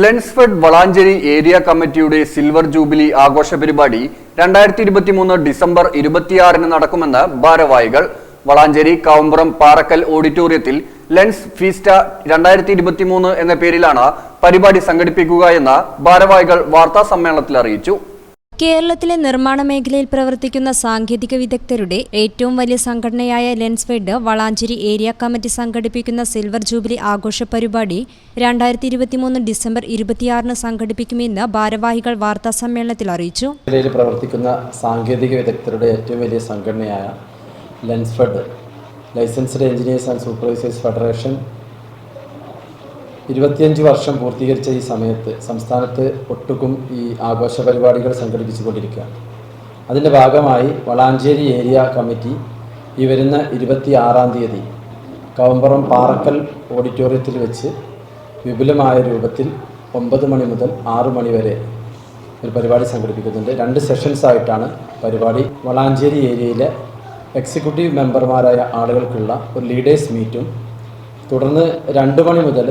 Lensfed Valanchery area കമ്മിറ്റിയുടെ silver jubilee ആഘോഷ പരിപാടി രണ്ടായിരത്തി ഇരുപത്തിമൂന്ന് ഡിസംബർ ഇരുപത്തിയാറിന് നടക്കുമെന്ന് ഭാരവാഹികൾ. വളാഞ്ചേരി കാവുമ്പുറം പാറക്കൽ ഓഡിറ്റോറിയത്തിൽ ലെൻസ് ഫീസ്റ്റ രണ്ടായിരത്തി ഇരുപത്തിമൂന്ന് എന്ന പേരിലാണ് പരിപാടി സംഘടിപ്പിക്കുക എന്ന് ഭാരവാഹികൾ വാർത്താ സമ്മേളനത്തിൽ അറിയിച്ചു. കേരളത്തിലെ നിർമ്മാണ മേഖലയിൽ പ്രവർത്തിക്കുന്ന സാങ്കേതിക വിദഗ്ധരുടെ ഏറ്റവും വലിയ സംഘടനയായ ലെൻസ്ഫെഡ് വളാഞ്ചേരി ഏരിയ കമ്മിറ്റി സംഘടിപ്പിക്കുന്ന സിൽവർ ജൂബിലി ആഘോഷ പരിപാടി രണ്ടായിരത്തി ഇരുപത്തിമൂന്ന് ഡിസംബർ ഇരുപത്തിയാറിന് സംഘടിപ്പിക്കുമെന്ന് ഭാരവാഹികൾ വാർത്താ സമ്മേളനത്തിൽ അറിയിച്ചു. മേഖലയിൽ പ്രവർത്തിക്കുന്ന സാങ്കേതിക വിദഗ്ധരുടെ ഏറ്റവും വലിയ സംഘടനയായ Lensfed licensed engineers and supervisors federation ഇരുപത്തിയഞ്ച് വർഷം പൂർത്തീകരിച്ച ഈ സമയത്ത് സംസ്ഥാനത്ത് ഒട്ടുക്കും ഈ ആഘോഷ പരിപാടികൾ സംഘടിപ്പിച്ചുകൊണ്ടിരിക്കുകയാണ് അതിന്റെ ഭാഗമായി വളാഞ്ചേരി ഏരിയ കമ്മിറ്റി ഈ വരുന്ന ഇരുപത്തി ആറാം തീയതി കവമ്പുറം പാറക്കൽ ഓഡിറ്റോറിയത്തിൽ വെച്ച് വിപുലമായ രൂപത്തിൽ ഒമ്പത് മണി മുതൽ ആറ് മണി വരെ ഒരു പരിപാടി സംഘടിപ്പിക്കുന്നുണ്ട്. രണ്ട് സെഷൻസ് ആയിട്ടാണ് പരിപാടി. വളാഞ്ചേരി ഏരിയയിലെ എക്സിക്യൂട്ടീവ് മെമ്പർമാരായ ആളുകൾക്കുള്ള ഒരു ലീഡേഴ്സ് മീറ്റും തുടർന്ന് രണ്ട് മണി മുതൽ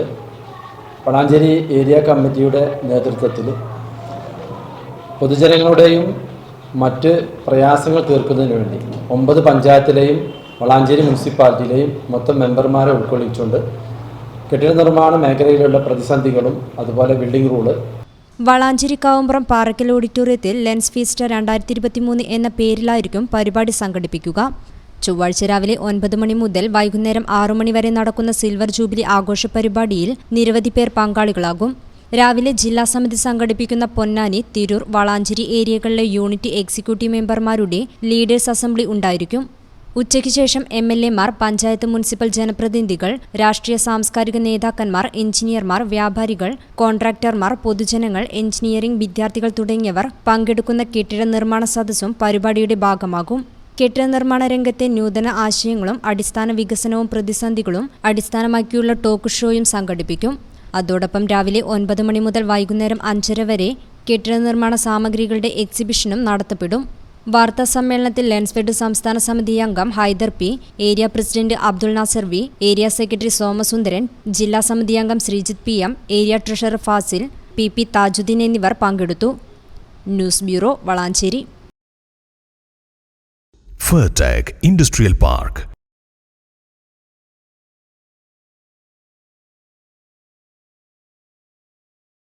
വളാഞ്ചേരി ഏരിയ കമ്മിറ്റിയുടെ നേതൃത്വത്തിൽ പൊതുജനങ്ങളുടെയും മറ്റ് പ്രയാസങ്ങൾ തീർക്കുന്നതിന് വേണ്ടി ഒമ്പത് പഞ്ചായത്തിലെയും വളാഞ്ചേരി മുനിസിപ്പാലിറ്റിയിലെയും മൊത്തം മെമ്പർമാരെ ഉൾക്കൊള്ളിച്ചുകൊണ്ട് കെട്ടിട നിർമ്മാണ മേഖലയിലുള്ള പ്രതിസന്ധികളും അതുപോലെ ബിൽഡിംഗ് റൂൾ വളാഞ്ചേരി കാവുമ്പുറം പാറക്കൽ ഓഡിറ്റോറിയത്തിൽ ലെൻസ് ഫീസ്റ്റ രണ്ടായിരത്തി ഇരുപത്തിമൂന്ന് എന്ന പേരിലായിരിക്കും പരിപാടി സംഘടിപ്പിക്കുക. ചൊവ്വാഴ്ച രാവിലെ ഒൻപത് മണി മുതൽ വൈകുന്നേരം ആറു മണി വരെ നടക്കുന്ന സിൽവർ ജൂബിലി ആഘോഷ പരിപാടിയിൽ നിരവധി പേർ പങ്കാളികളാകും. രാവിലെ ജില്ലാ സമിതി സംഘടിപ്പിക്കുന്ന പൊന്നാനി തിരൂർ വളാഞ്ചേരി ഏരിയകളിലെ യൂണിറ്റ് എക്സിക്യൂട്ടീവ് മെമ്പർമാരുടെ ലീഡേഴ്സ് അസംബ്ലി ഉണ്ടായിരിക്കും. ഉച്ചയ്ക്ക് ശേഷം എം എൽ എമാർ പഞ്ചായത്ത് മുനിസിപ്പൽ ജനപ്രതിനിധികൾ രാഷ്ട്രീയ സാംസ്കാരിക നേതാക്കന്മാർ എഞ്ചിനീയർമാർ വ്യാപാരികൾ കോൺട്രാക്ടർമാർ പൊതുജനങ്ങൾ എഞ്ചിനീയറിംഗ് വിദ്യാർത്ഥികൾ തുടങ്ങിയവർ പങ്കെടുക്കുന്ന കെട്ടിട നിർമ്മാണ സദസ്സും പരിപാടിയുടെ ഭാഗമാകും. കെട്ടിട നിർമ്മാണ രംഗത്തെ നൂതന ആശയങ്ങളും അടിസ്ഥാന വികസനവും പ്രതിസന്ധികളും അടിസ്ഥാനമാക്കിയുള്ള ടോക്ക് ഷോയും സംഘടിപ്പിക്കും. അതോടൊപ്പം രാവിലെ ഒൻപത് മണി മുതൽ വൈകുന്നേരം അഞ്ചര വരെ കെട്ടിട നിർമ്മാണ സാമഗ്രികളുടെ എക്സിബിഷനും നടത്തപ്പെടും. വാർത്താ സമ്മേളനത്തിൽ ലെൻസ്ഫെഡ് സംസ്ഥാന സമിതി അംഗം Haider P area president Abdul Nasser V area secretary Somasundaran ജില്ലാ സമിതി അംഗം Sreejith P M area treasurer Fasil P P Thajudheen എന്നിവർ പങ്കെടുത്തു. News bureau Valanchery. Fertech Industrial Park.